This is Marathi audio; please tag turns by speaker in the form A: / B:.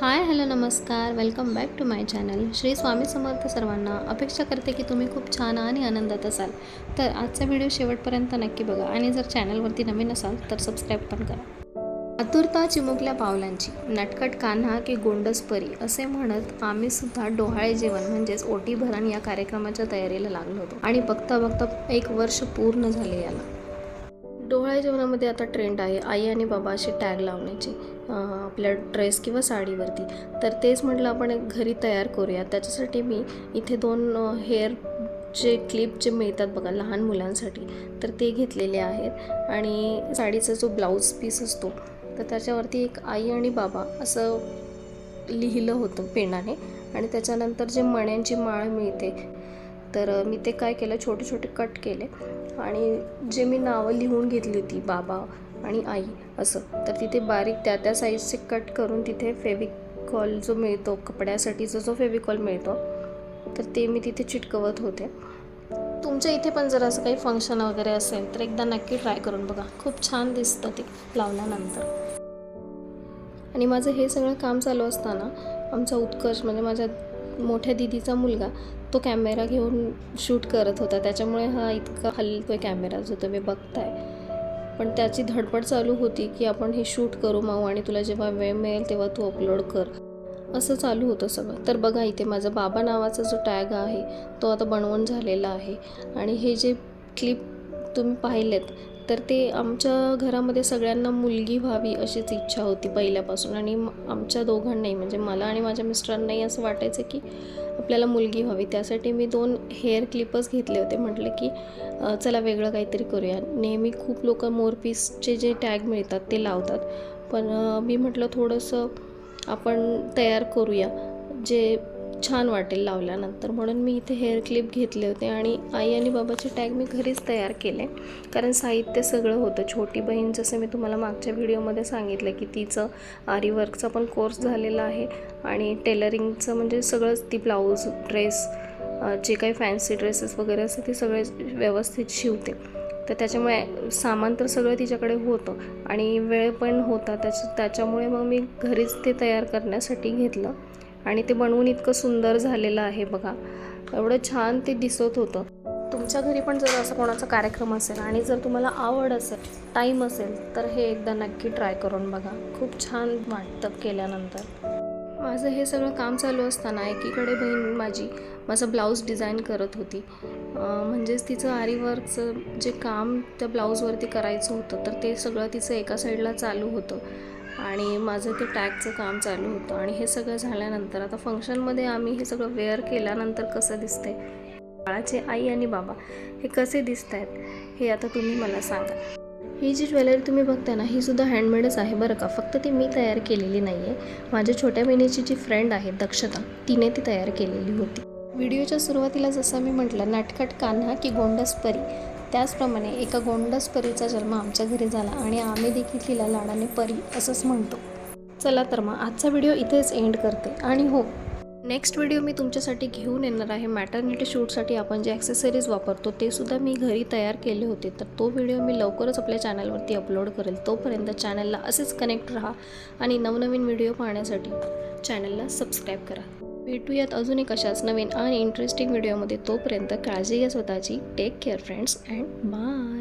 A: हाय हॅलो नमस्कार. Welcome back to my channel Shri Swami Samarth सर्वांना अपेक्षा करते की तुम्ही खूप छान आणि आनंदात असाल. तर आजचा व्हिडिओ शेवटपर्यंत नक्की बघा आणि जर चॅनलवरती नवीन असाल तर सबस्क्राईब पण करा. आतुरता चिमुकल्या पावलांची. नटकट कान्हा की गोंडस परी असे म्हणत आम्ही सुद्धा डोहाळे जेवण म्हणजेच ओटी भरण या कार्यक्रमाच्या तयारीला लागलो होतो. आणि बघता बघता एक वर्ष पूर्ण झाले याला. डोहाळे जेवणामध्ये आता ट्रेंड आहे. आई आणि बाबा असे टॅग लावण्याची आपल्या ड्रेस किंवा साडीवरती. तर तेच म्हटलं आपण एक घरी तयार करूया. त्याच्यासाठी मी इथे दोन हेअर जे क्लिप जे मिळतात बघा लहान मुलांसाठी तर ते घेतलेले आहेत. आणि साडीचा जो ब्लाऊज पीस असतो तर त्याच्यावरती एक आई आणि बाबा असं लिहिलं होतं पेनाने. आणि त्याच्यानंतर जे मण्यांची माळ मिळते तर मी ते काय केलं छोटे छोटे कट केले आणि जे मी नावं लिहून घेतली होती बाबा आणि आई असं तर तिथे बारीक त्या त्या साईजचे कट करून तिथे फेविकॉल जो मिळतो कपड्यासाठीचा जो फेविकॉल मिळतो तर ते मी तिथे चिटकवत होते. तुमच्या इथे पण जर असं काही फंक्शन वगैरे असेल तर एकदा नक्की ट्राय करून बघा. खूप छान दिसतं ते लावल्यानंतर. आणि माझं हे सगळं काम चालू असताना आमचा उत्कर्ष म्हणजे माझ्या मोठ्या दिदीचा मुलगा तो कॅमेरा घेऊन शूट करत होता. त्याच्यामुळे हा इतका हलतोय कॅमेरा जो तुम्ही बघताय. पण त्याची धडपड चालू होती की आपण हे शूट करू माऊ आणि तुला जेव्हा वेळ मिळेल तेव्हा तू अपलोड कर. असं चालू होतं सगळं. तर बघा इथे माझा बाबा नावाचा जो टॅग आहे तो आता बनवून झालेला आहे. आणि हे जे क्लिप तुम्ही पाहिलेत तर ते आमच्या घरामध्ये सगळ्यांना मुलगी व्हावी अशीच इच्छा होती पहिल्यापासून. आणि म- आमच्या दोघांनाही म्हणजे मला आणि माझ्या मिस्टरांनाही असं वाटायचं की आपल्याला मुलगी व्हावी. त्यासाठी मी दोन हेअर क्लिपच घेतले होते. म्हटलं की चला वेगळं काहीतरी करूया. नेहमी खूप लोक मोरपीसचे जे टॅग मिळतात ते लावतात. पण मी म्हटलं थोडंसं आपण तयार करूया. जे छान वाटेल लावल्यानंतर. म्हणून मी इथे हेअर क्लिप घेतले होते आणि आई आणि बाबाचे टॅग मी घरीच तयार केले. कारण साहित्य सगळं होतं. छोटी बहीण जसं मी तुम्हाला मागच्या व्हिडिओमध्ये सांगितलं की तिचं आरीवर्कचा पण कोर्स झालेला आहे. आणि टेलरिंगचं म्हणजे सगळंच ती ब्लाऊज ड्रेस जे काही फॅन्सी ड्रेसेस वगैरे असते ते सगळे व्यवस्थित शिवते. तर त्याच्यामुळे सामान तर सगळं तिच्याकडे होतं. आणि वेळ पण होता. त्याच्या त्याच्यामुळे मग मी घरीच ते तयार करण्यासाठी घेतलं. आणि ते बनवून इतकं सुंदर झालेलं आहे बघा. एवढं छान ते दिसत होतं. तुमच्या घरी पण जर असं कोणाचा कार्यक्रम असेल आणि जर तुम्हाला आवड असेल टाईम असेल तर हे एकदा नक्की ट्राय करून बघा. खूप छान वाटतं केल्यानंतर. माझं हे सगळं काम चालू असताना एकीकडे बहीण माझी माझं ब्लाऊज डिझाईन करत होती. म्हणजेच तिचं आरीवर्कचं जे काम त्या ब्लाऊजवरती करायचं होतं तर ते सगळं तिचं एका साईडला चालू होतं. आणि माझं ते टॅगचं काम चालू होतं आणि हे सगळं झाल्यानंतर आता फंक्शनमध्ये आम्ही हे सगळं वेअर केल्यानंतर कसं दिसतंय? बाळाचे आई आणि बाबा हे कसे दिसत आहेत हे आता तुम्ही मला सांगा. ही जी ज्वेलरी तुम्ही बघताय ना ही सुद्धा हँडमेडच आहे बरं का? फक्त ती मी तयार केलेली नाही आहे माझ्या छोट्या बहिणीची जी फ्रेंड आहे दक्षता तिने ती तयार केलेली होती. व्हिडिओच्या सुरुवातीला जसं मी म्हटलं नटखट कान्हा की गोंडस परी. त्याचप्रमाणे एका गोंडस परीचा जन्म आमच्या घरी झाला आणि आम्ही देखील तिला लाडाने परी असंच म्हणतो. चला तर मग आजचा व्हिडिओ इथेच एंड करते. आणि हो नेक्स्ट व्हिडिओ मी तुमच्यासाठी घेऊन येणार आहे. मॅटर्निटी शूटसाठी आपण जे ॲक्सेसरीज वापरतो ते सुद्धा मी घरी तयार केले होते. तर तो व्हिडिओ मी लवकरच आपल्या चॅनलवरती अपलोड करेल. तोपर्यंत चॅनलला असेच कनेक्ट राहा आणि नवनवीन व्हिडिओ पाहण्यासाठी चॅनलला सबस्क्राईब करा. भेटूयात अजून एक अशाच नवीन आणि इंटरेस्टिंग व्हिडिओमध्ये तोपर्यंत काळजी घ्या स्वतःची. Take care friends and bye